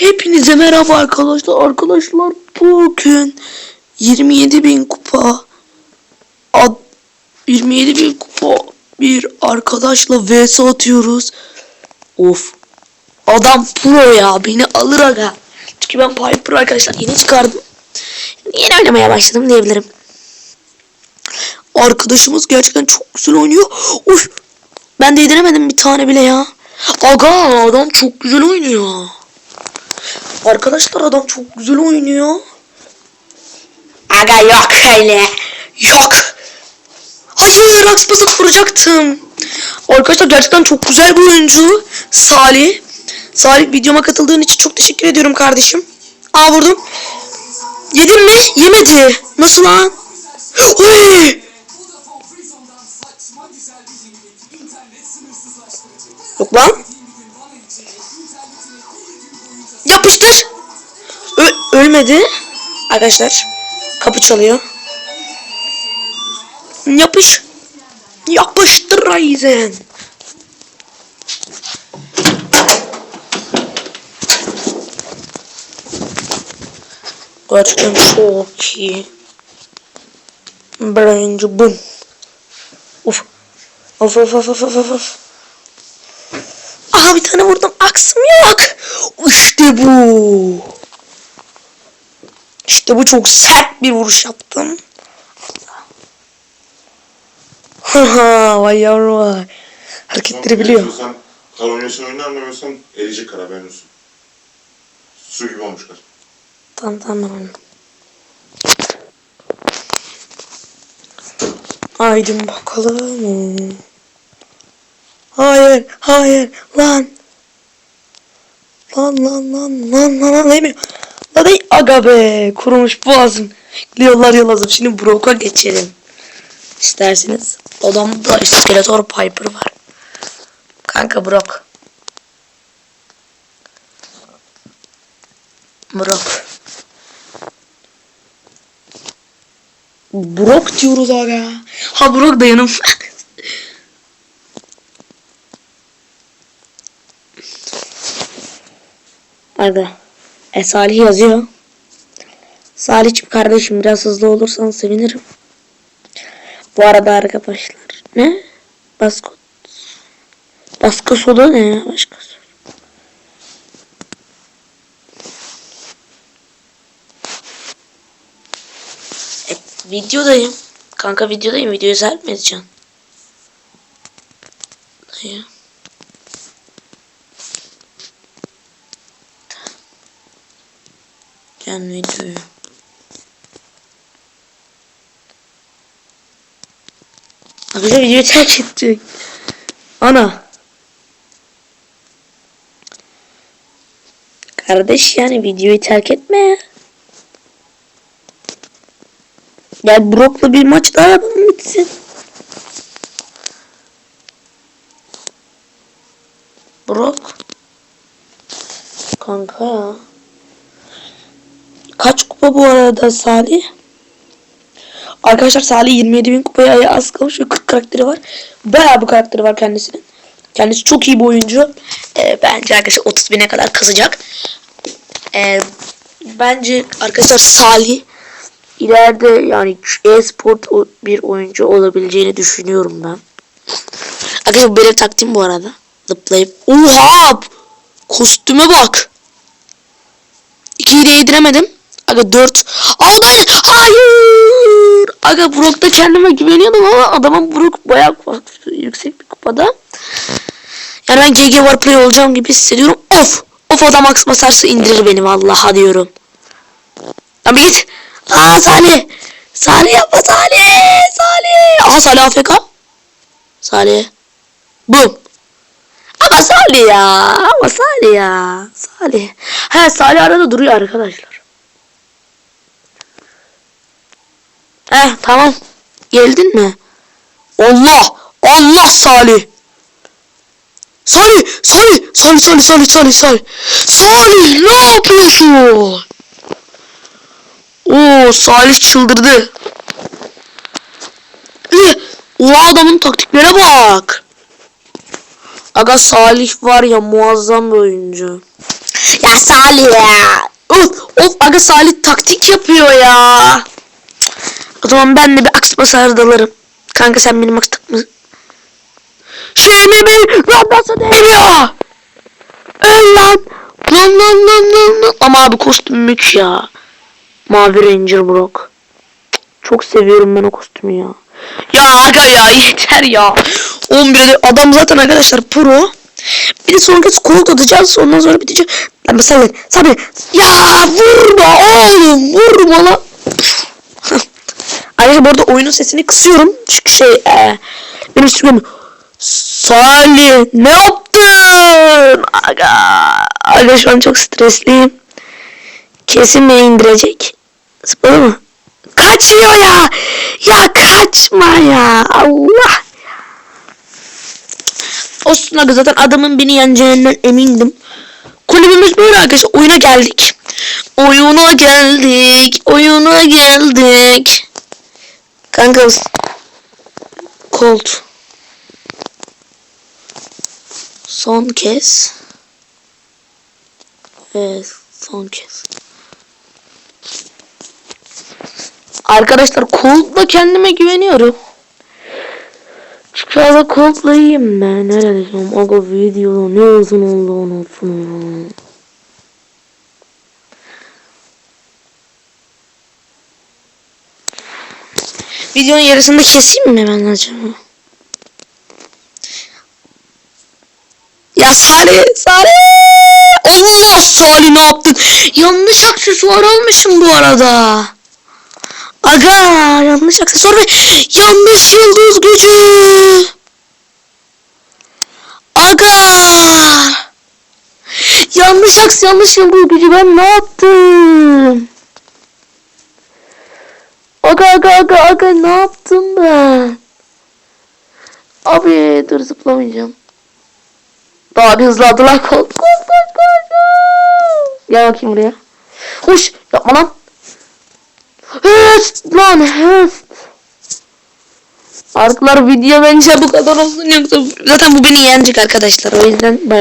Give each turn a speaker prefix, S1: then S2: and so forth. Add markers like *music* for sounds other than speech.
S1: Hepinize merhaba arkadaşlar. Arkadaşlar bugün 27 bin kupa ad, 27 bin kupa bir arkadaşla vs atıyoruz. Of. Adam pro ya. Beni alır aga. Çünkü ben Piper arkadaşlar yeni çıkardım. Yeni oynamaya başladım diyebilirim. Arkadaşımız gerçekten çok güzel oynuyor. Of. Ben değdiremedim bir tane bile ya. Aga adam çok güzel oynuyor. Arkadaşlar adam çok güzel oynuyor. Aga yok öyle. Yok. Hayır Akspas'a vuracaktım. Arkadaşlar gerçekten çok güzel bir oyuncu. Salih. Salih videoma katıldığın için çok teşekkür ediyorum kardeşim. Aa vurdum. Yedin mi? Yemedi. Nasıl lan? Oy! Yok lan. Yapıştır. Ö- ölmedi. Arkadaşlar kapı çalıyor. Yapış. Yapıştır Ryzen. Gerçekten çok iyi. Birinci bum. Uf. Of of of of of of. Aha bir tane vurdum. Aksım yok. İşte bu. İşte bu çok sert bir vuruş yaptım. Haha vay yavrum vay. Hareketleri biliyor.
S2: Sen Kalonyasını oyunu anlamıyorsan eriyecek kara haberin olsun. Su gibi olmuşlar.
S1: Tamam tamam ben. Haydi bakalım. Hayır, hayır, lan. Lan lan lan lan lan lan demiyor. Lan ey aga be kurumuş boğazım. Yollar yolazım şimdi Brock'a geçelim. İsterseniz odamda iskeletor Piper var. Kanka Brock. Brock. Brock diyoruz aga. Ha Brock da yanım. Aga. E Salih yazıyor. Salih'cim kardeşim biraz hızlı olursan sevinirim. Bu arada arkadaşlar. Ne? Baskot. Baskı soda ne ya? Başkası. E, videodayım. Kanka videodayım. Videoyu sen mi? Dayı. Gel videoyu. Arkadaşlar videoyu terk edecek. Ana. Kardeş yani videoyu terk etme ya. Gel Brock'la bir maç daha yapalım bitsin. Brock. Kanka ya. Kaç kupa bu arada Salih? Arkadaşlar Salih 27 bin kupaya az kalmış ve 40 karakteri var. Bayağı bir karakteri var kendisinin. Kendisi çok iyi bir oyuncu. Ee, bence arkadaşlar 30 bine kadar kazacak. Ee, bence arkadaşlar Salih ileride yani e-sport bir oyuncu olabileceğini düşünüyorum ben. Arkadaşlar bu benim taktiğim bu arada. Zıplayıp. Oha! Kostüme bak. İkiyi de yediremedim. Aga 4. Aldı. Hayır. Aga Brock'ta kendime güveniyordum ama adamın Brock bayağı yüksek bir kupada. Yani ben GG Warplay olacağım gibi hissediyorum. Of. Of adam aks basarsa indirir beni vallahi diyorum. Lan bir git. Aa Salih. Salih yapma Salih. Salih. Aha Salih AFK. Salih. Bum. Ama Salih ya. Ama Salih ya. Salih. He Salih arada duruyor arkadaşlar. Heh tamam. Geldin mi? Allah! Allah Salih! Salih! Salih! Salih Salih Salih Salih Salih! Salih ne yapıyorsun? Oo Salih çıldırdı. Eh, O adamın taktiklere bak. Aga Salih var ya muazzam bir oyuncu. Ya Salih ya. Of of aga Salih taktik yapıyor ya. O zaman ben de bir aksma sardalarım. Kanka sen benim aksma... Şeyini bir lan nasıl değmiyor? Öl lan. Lan lan lan lan lan. Ama abi kostüm mük ya. Mavi Ranger Brock. Çok seviyorum ben o kostümü ya. Ya aga ya yeter ya. 11'de adam zaten arkadaşlar pro. Bir de sonra kol atacağız. Ondan sonra bitecek. Lan bir sabır. Sabır. Ya vurma oğlum. Vurma lan. Oyunun sesini kısıyorum. Çünkü şey e, benim streamim Salih ne yaptın? Aga, aga şu an çok stresliyim. Kesin beni indirecek. Zıpladı mı? Kaçıyor ya. Ya kaçma ya. Allah. Olsun abi zaten adamın beni yeneceğinden emindim. Kulübümüz böyle arkadaşlar. Oyuna geldik. Oyuna geldik. Oyuna geldik. Kanka Colt. Son kez. Evet son kez. Arkadaşlar Colt'la kendime güveniyorum. Çıkarda Colt'la iyiyim ben. Nerede desem. Aga video ne uzun oldu unuttum. Videonun yarısında keseyim mi ben acaba? Ya Salih, Salih! Allah Salih ne yaptın? Yanlış aksesuar almışım bu arada. Aga yanlış aksesuar ve yanlış yıldız gücü. Aga. Yanlış aks yanlış yıldız gücü ben ne yaptım? Aga aga aga aga ne yaptım ben? Abi dur zıplamayacağım. Daha bir hızladılar. *laughs* Koş koş koş koş. Gel bakayım buraya. Hoş yapma lan. Höst lan höst. Arkadaşlar video bence bu kadar olsun yoksa zaten bu beni yenecek arkadaşlar. O yüzden bay bay.